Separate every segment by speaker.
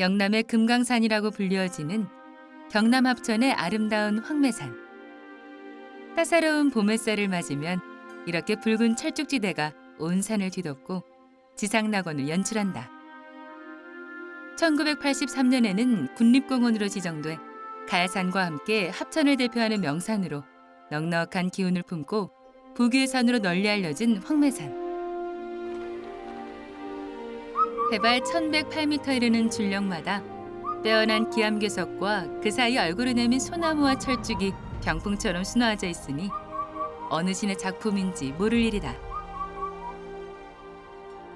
Speaker 1: 영남의 금강산이라고 불리어지는 경남 합천의 아름다운 황매산. 따사로운 봄 햇살을 맞으면 이렇게 붉은 철쭉지대가 온 산을 뒤덮고 지상낙원을 연출한다. 1983년에는 국립공원으로 지정돼 가야산과 함께 합천을 대표하는 명산으로 넉넉한 기운을 품고 부귀의 산으로 널리 알려진 황매산. 해발 1108m 이르는 줄령마다 빼어난 기암괴석과 그 사이 얼굴을 내민 소나무와 철쭉이 병풍처럼 수놓아져 있으니 어느 신의 작품인지 모를 일이다.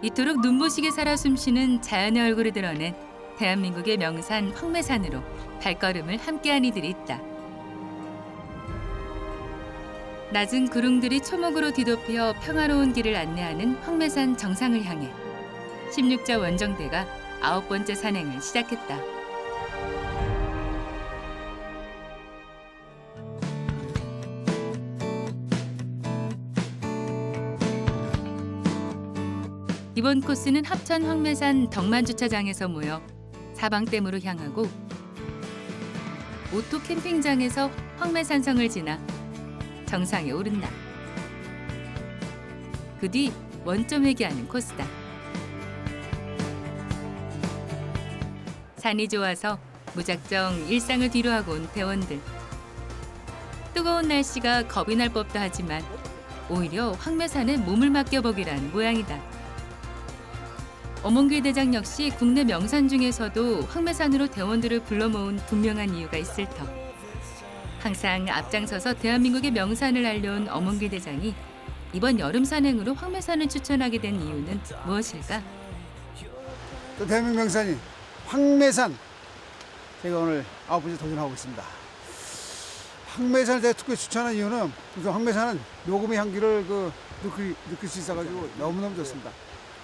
Speaker 1: 이토록 눈부시게 살아 숨쉬는 자연의 얼굴을 드러낸 대한민국의 명산 황매산으로 발걸음을 함께한 이들이 있다. 낮은 구릉들이 초목으로 뒤덮여 평화로운 길을 안내하는 황매산 정상을 향해 16자 원정대가 아홉 번째 산행을 시작했다. 이번 코스는 합천 황매산 덕만 주차장에서 모여 사방댐으로 향하고 오토 캠핑장에서 황매산성을 지나 정상에 오른다. 그 뒤 원점 회귀하는 코스다. 산이 좋아서 무작정 일상을 뒤로하고 온 대원들. 뜨거운 날씨가 겁이 날 법도 하지만 오히려 황매산에 몸을 맡겨보기란 모양이다. 어몽길 대장 역시 국내 명산 중에서도 황매산으로 대원들을 불러 모은 분명한 이유가 있을 터. 항상 앞장서서 대한민국의 명산을 알려온 어몽길 대장이 이번 여름 산행으로 황매산을 추천하게 된 이유는 무엇일까?
Speaker 2: 또 대한민국 명산인 황매산 제가 오늘 아홉 번째 도전하고 있습니다. 황매산을 제가 특히 추천한 이유는 그 황매산은 녹음의 향기를 그 느낄, 느낄 수 있어가지고 너무너무 좋습니다.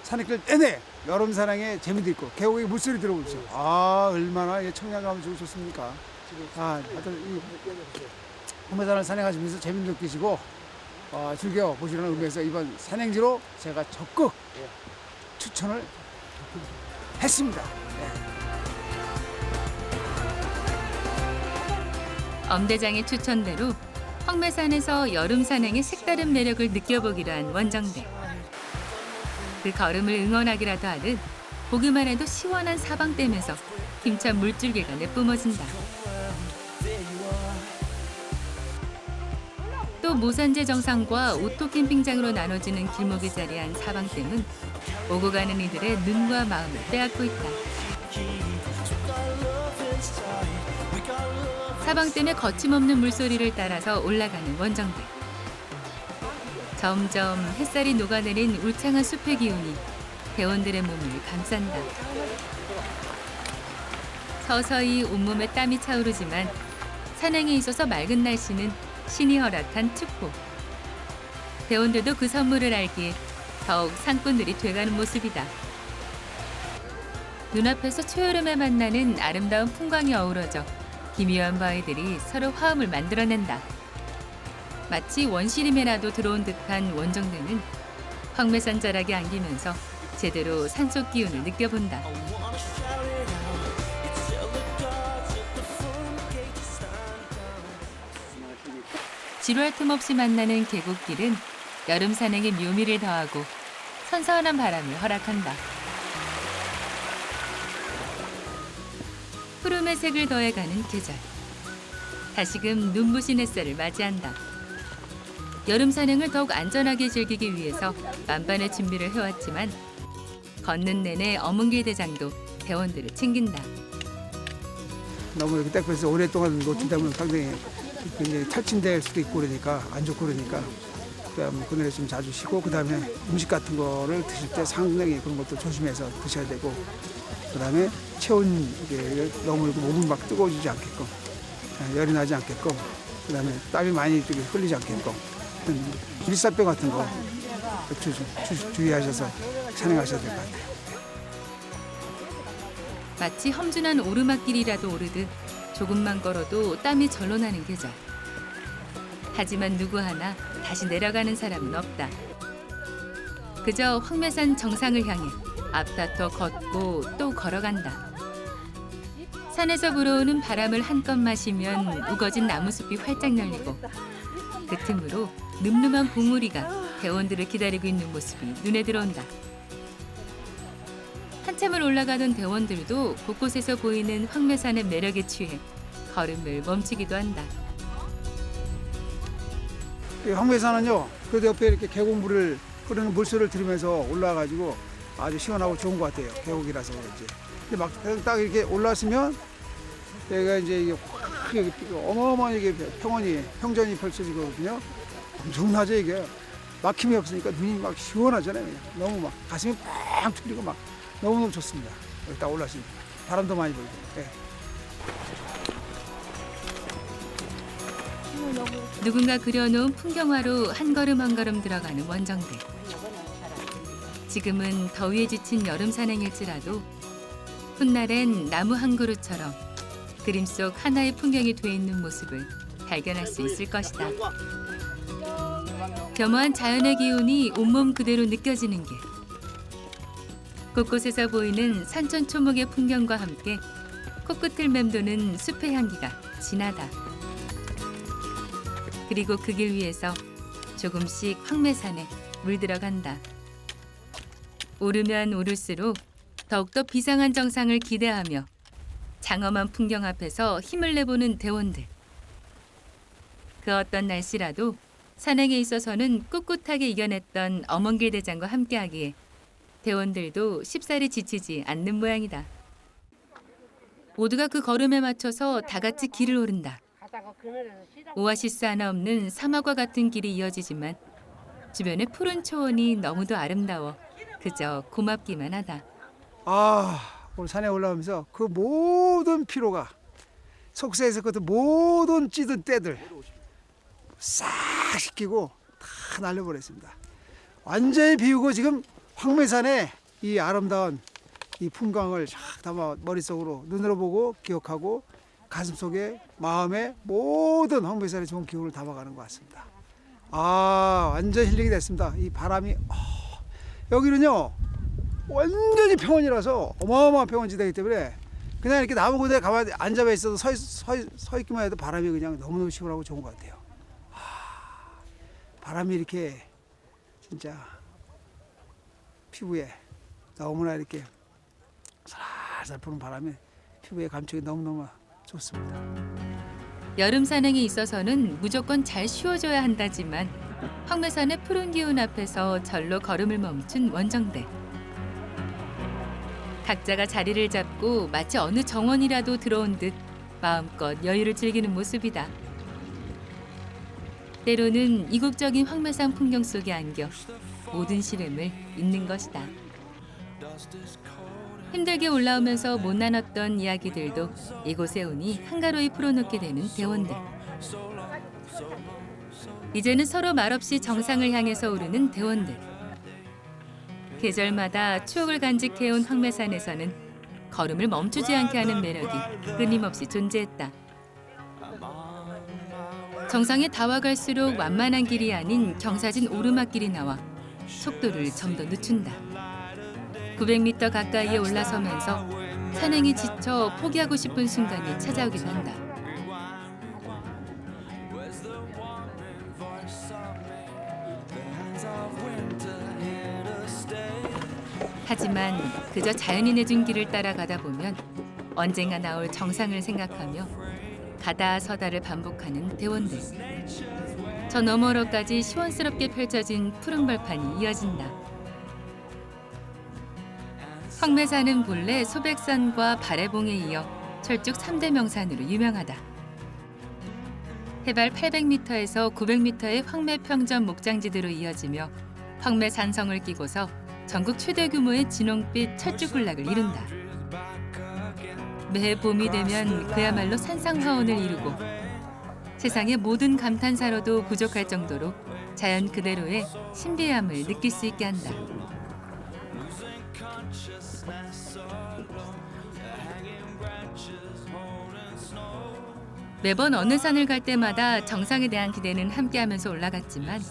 Speaker 2: 산행길 내내 여름 산행에 재미도 있고 계곡의 물소리 들어보십시오. 아 얼마나 이 청량감이 좋- 좋습니까? 아 하여튼 이 황매산을 산행하시면서 재미 느끼시고 어, 즐겨 보시라는 의미에서 이번 산행지로 제가 적극 추천을 했습니다.
Speaker 1: 엄 대장의 추천대로 황매산에서 여름 산행의 색다른 매력을 느껴보기로 한 원정대. 그 걸음을 응원하기라도 하듯 보기만 해도 시원한 사방댐에서 힘찬 물줄기가 내뿜어진다. 또 모산제 정상과 오토 캠핑장으로 나눠지는 길목에 자리한 사방댐은 오고 가는 이들의 눈과 마음을 빼앗고 있다. 사방댐의 거침없는 물소리를 따라서 올라가는 원정대. 점점 햇살이 녹아내린 울창한 숲의 기운이 대원들의 몸을 감싼다. 서서히 온몸에 땀이 차오르지만 산행에 있어서 맑은 날씨는 신이 허락한 축복. 대원들도 그 선물을 알기에 더욱 산꾼들이 돼가는 모습이다. 눈앞에서 초여름에 만나는 아름다운 풍광이 어우러져 기묘한 바위들이 서로 화음을 만들어낸다. 마치 원시림에라도 들어온 듯한 원정대는 황매산 자락에 안기면서 제대로 산속 기운을 느껴본다. 지루할 틈 없이 만나는 계곡길은 여름 산행의 묘미를 더하고 선선한 바람을 허락한다. 푸름의 색을 더해가는 계절. 다시금 눈부신 햇살을 맞이한다. 여름 산행을 더욱 안전하게 즐기기 위해서 만반의 준비를 해왔지만 걷는 내내 어문길 대장도 대원들을 챙긴다.
Speaker 2: 너무 이렇게 땡볕에서 오랫동안 노출되면 상당히 굉장히 탈진될 수도 있고 그러니까 안 좋고 그러니까 그다음에 그늘에 좀 자주 쉬고 그다음에 음식 같은 거를 드실 때 상당히 그런 것도 조심해서 드셔야 되고 그다음에 체온 이게 너무 몸을 막 뜨거워지지 않게끔 아, 열이 나지 않게끔 그다음에 땀이 많이 흘리지 않게끔 밀사병 같은 거 주, 주, 주의하셔서 산행하셔야 될 것 같아요.
Speaker 1: 마치 험준한 오르막길이라도 오르듯 조금만 걸어도 땀이 절로 나는 계절. 하지만 누구 하나 다시 내려가는 사람은 없다. 그저 황매산 정상을 향해 앞다퉈 걷고 또 걸어간다. 산에서 불어오는 바람을 한껏 마시면 우거진 나무숲이 활짝 열리고 그 틈으로 늠름한 봉우리가 대원들을 기다리고 있는 모습이 눈에 들어온다. 한참을 올라가던 대원들도 곳곳에서 보이는 황매산의 매력에 취해 걸음을 멈추기도 한다.
Speaker 2: 이 황매산은요, 그 옆에 이렇게 계곡물을 흐르는 물소리를 들으면서 올라가지고 아주 시원하고 좋은 것 같아요. 계곡이라서 그런지. 근데 막 딱 이렇게 올라왔으면 여기가 이제 이게 확 이게 평원이 평전이 펼쳐지거든요. 엄청나죠 이게. 막힘이 없으니까 눈이 막 시원하잖아요. 그냥. 너무 막 가슴이 뻥 뚫리고 막 너무너무 좋습니다. 여기 딱 올라왔으니까 바람도 많이 불고. 예.
Speaker 1: 누군가 그려놓은 풍경화로 한 걸음 한 걸음 들어가는 원정대. 지금은 더위에 지친 여름 산행일지라도 훗날엔 나무 한 그루처럼 그림 속 하나의 풍경이 돼 있는 모습을 발견할 수 있을 것이다. 겸허한 자연의 기운이 온몸 그대로 느껴지는 길. 곳곳에서 보이는 산천 초목의 풍경과 함께 코끝을 맴도는 숲의 향기가 진하다. 그리고 그 길 위에서 조금씩 황매산에 물들어간다. 오르면 오를수록 더욱더 비상한 정상을 기대하며 장엄한 풍경 앞에서 힘을 내보는 대원들. 그 어떤 날씨라도 산행에 있어서는 꿋꿋하게 이겨냈던 어먼길 대장과 함께하기에 대원들도 쉽사리 지치지 않는 모양이다. 모두가 그 걸음에 맞춰서 다 같이 길을
Speaker 3: 오른다.
Speaker 1: 오아시스 하나 없는 사막과 같은 길이 이어지지만 주변의 푸른 초원이 너무도 아름다워 그저 고맙기만 하다.
Speaker 2: 아 오늘 산에 올라오면서 그 모든 피로가 속세에서 그 모든 찌든 때들 싹 씻기고 다 날려버렸습니다. 완전히 비우고 지금 황매산의 이 아름다운 이 풍광을 쫙 담아 머릿속으로 눈으로 보고 기억하고 가슴 속에 마음에 모든 황매산의 좋은 기운을 담아가는 것 같습니다. 아 완전 힐링이 됐습니다. 이 바람이 아, 여기는요 완전히 평원이라서 어마어마한 평원지대이기 때문에 그냥 이렇게 나무 군데 가만히 앉아 있어도 서, 있, 서, 있- 서 있기만 해도 바람이 그냥 너무너무 시원하고 좋은 것 같아요. 아, 바람이 이렇게 진짜 피부에 너무나 이렇게 살살 부는 바람이 피부에 감촉이 너무너무 좋습니다.
Speaker 1: 여름 산행에 있어서는 무조건 잘 쉬어줘야 한다지만 황매산의 푸른 기운 앞에서 절로 걸음을 멈춘 원정대. 각자가 자리를 잡고 마치 어느 정원이라도 들어온 듯 마음껏 여유를 즐기는 모습이다. 때로는 이국적인 황매산 풍경 속에 안겨 모든 시름을 잊는 것이다. 힘들게 올라오면서 못 나눴던 이야기들도 이곳에 오니 한가로이 풀어놓게 되는 대원들. 이제는 서로 말없이 정상을 향해서 오르는 대원들. 계절마다 추억을 간직해온 황매산에서는 걸음을 멈추지 않게 하는 매력이 끊임없이 존재했다. 정상에 다와갈수록 완만한 길이 아닌 경사진 오르막길이 나와 속도를 좀더 늦춘다. 900m 가까이에 올라서면서 산행이 지쳐 포기하고 싶은 순간이 찾아오기도 한다. 하지만 그저 내준 길을 따라가다 보면 언젠가 나올 정상을 생각하며 가다 서다를 반복하는 대원들. 저 너머로까지 시원스럽게 펼쳐진 푸른 벌판이 이어진다. 황매산은 본래 소백산과 발해봉에 이어 철쭉 3대 명산으로 유명하다. 해발 800m에서 900m의 황매 평전 목장지대로 이어지며 황매 산성을 끼고서 전국 최대 규모의 진홍빛 철쭉 군락을 이룬다. 매해 봄이 되면 그야말로 산상화원을 이루고 세상의 모든 감탄사로도 부족할 정도로 자연 그대로의 신비함을 느낄 수 있게 한다. 매번 어느 산을 갈 때마다 정상에 대한 기대는 함께하면서 올라갔지만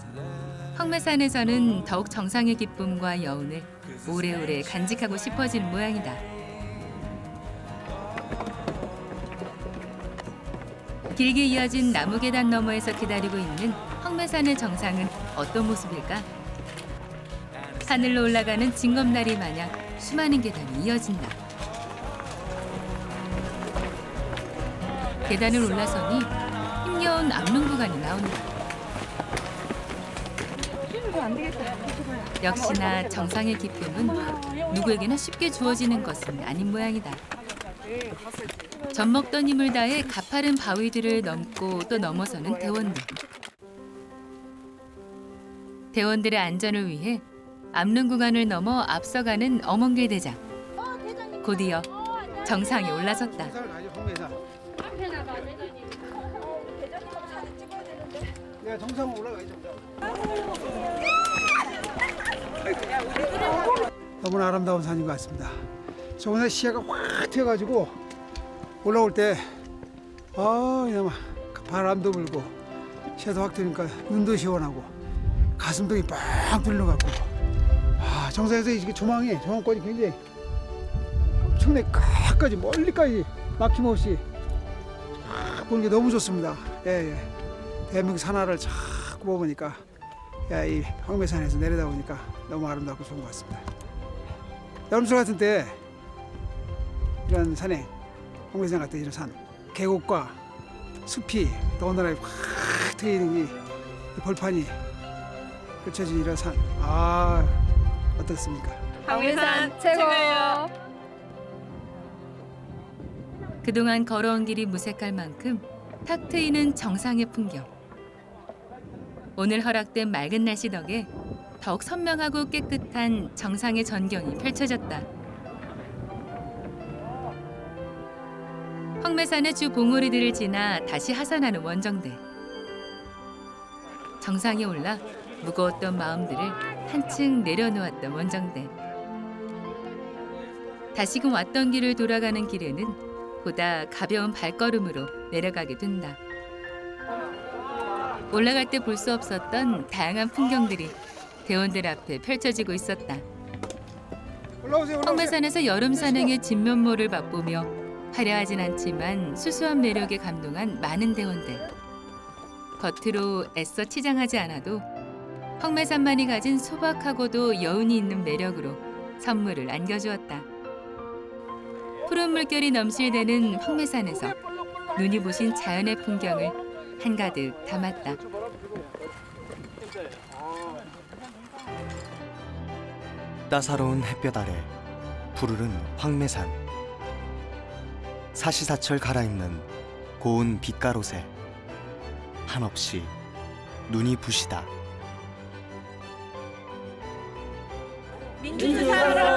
Speaker 1: 황매산에서는 더욱 정상의 기쁨과 여운을 오래오래 간직하고 싶어지는 모양이다. 길게 이어진 나무 계단 너머에서 기다리고 있는 황매산의 정상은 어떤 모습일까? 하늘로 올라가는 징검다리 마냥 수많은 계단이 이어진다. 계단을 올라서니 힘겨운 앞릉 구간이 나온다. 역시나 정상의 기쁨은 누구에게나 쉽게 주어지는 것은 아닌 모양이다. 젖 먹던 힘을 다해 가파른 바위들을 넘고 또 넘어서는 대원들. 대원들의 안전을 위해 앞릉 구간을 넘어 앞서가는 어멍길 대장. 곧이어 정상에 올라섰다.
Speaker 2: 내가 정상 올라가야죠. 너무나 아름다운 산인 것 같습니다. 저번에 시야가 확 트여가지고 올라올 때, 아, 그냥 막 바람도 불고 시야도 확 트니까 눈도 시원하고 가슴도 뻥 뚫려 갖고 아, 정상에서 이게 조망이 조망권이 굉장히 엄청나게 끝까지 멀리까지 막힘없이 쫙 보는 게 너무 좋습니다. 예, 예. 대한민국 산하를 자꾸 보니까 야, 이 황매산에서 내려다 보니까 너무 아름답고 좋은 것 같습니다. 여름철 같은 때 이런 산에 황매산 같은 이런 산 계곡과 숲이 더군다나 확 트이는 이, 이 벌판이 펼쳐진 이런 산, 아 어떻습니까?
Speaker 3: 황매산 최고예요.
Speaker 1: 그동안 걸어온 길이 무색할 만큼 탁 트이는 정상의 풍경. 오늘 허락된 맑은 날씨 덕에 더욱 선명하고 깨끗한 정상의 전경이 펼쳐졌다. 황매산의 주 봉우리들을 지나 다시 하산하는 원정대. 정상에 올라 무거웠던 마음들을 한층 내려놓았던 원정대. 다시금 왔던 길을 돌아가는 길에는 보다 가벼운 발걸음으로 내려가게 된다. 올라갈 때 볼 수 없었던 다양한 풍경들이 대원들 앞에 펼쳐지고 있었다.
Speaker 2: 올라오세요, 올라오세요.
Speaker 1: 황매산에서 여름 산행의 진면모를 맛보며 화려하진 않지만 수수한 매력에 감동한 많은 대원들. 겉으로 애써 치장하지 않아도 황매산만이 가진 소박하고도 여운이 있는 매력으로 선물을 안겨주었다. 푸른 물결이 넘실대는 황매산에서 눈이 부신 자연의 풍경을 한가득 담았다.
Speaker 4: 따사로운 햇볕 아래 푸르른 황매산. 사시사철 갈아입는 고운 빛가롯에 한없이 눈이 부시다.
Speaker 3: 민주 사랑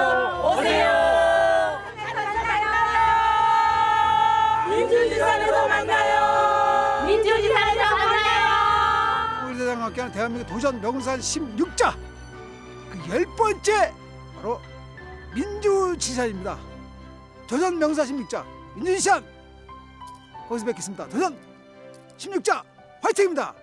Speaker 2: 함께하는 대한민국 도전 명산 16자 그 열 번째 바로 민주지산입니다. 도전 명산 16자 민주지산 거기서 뵙겠습니다. 도전 16자 화이팅입니다.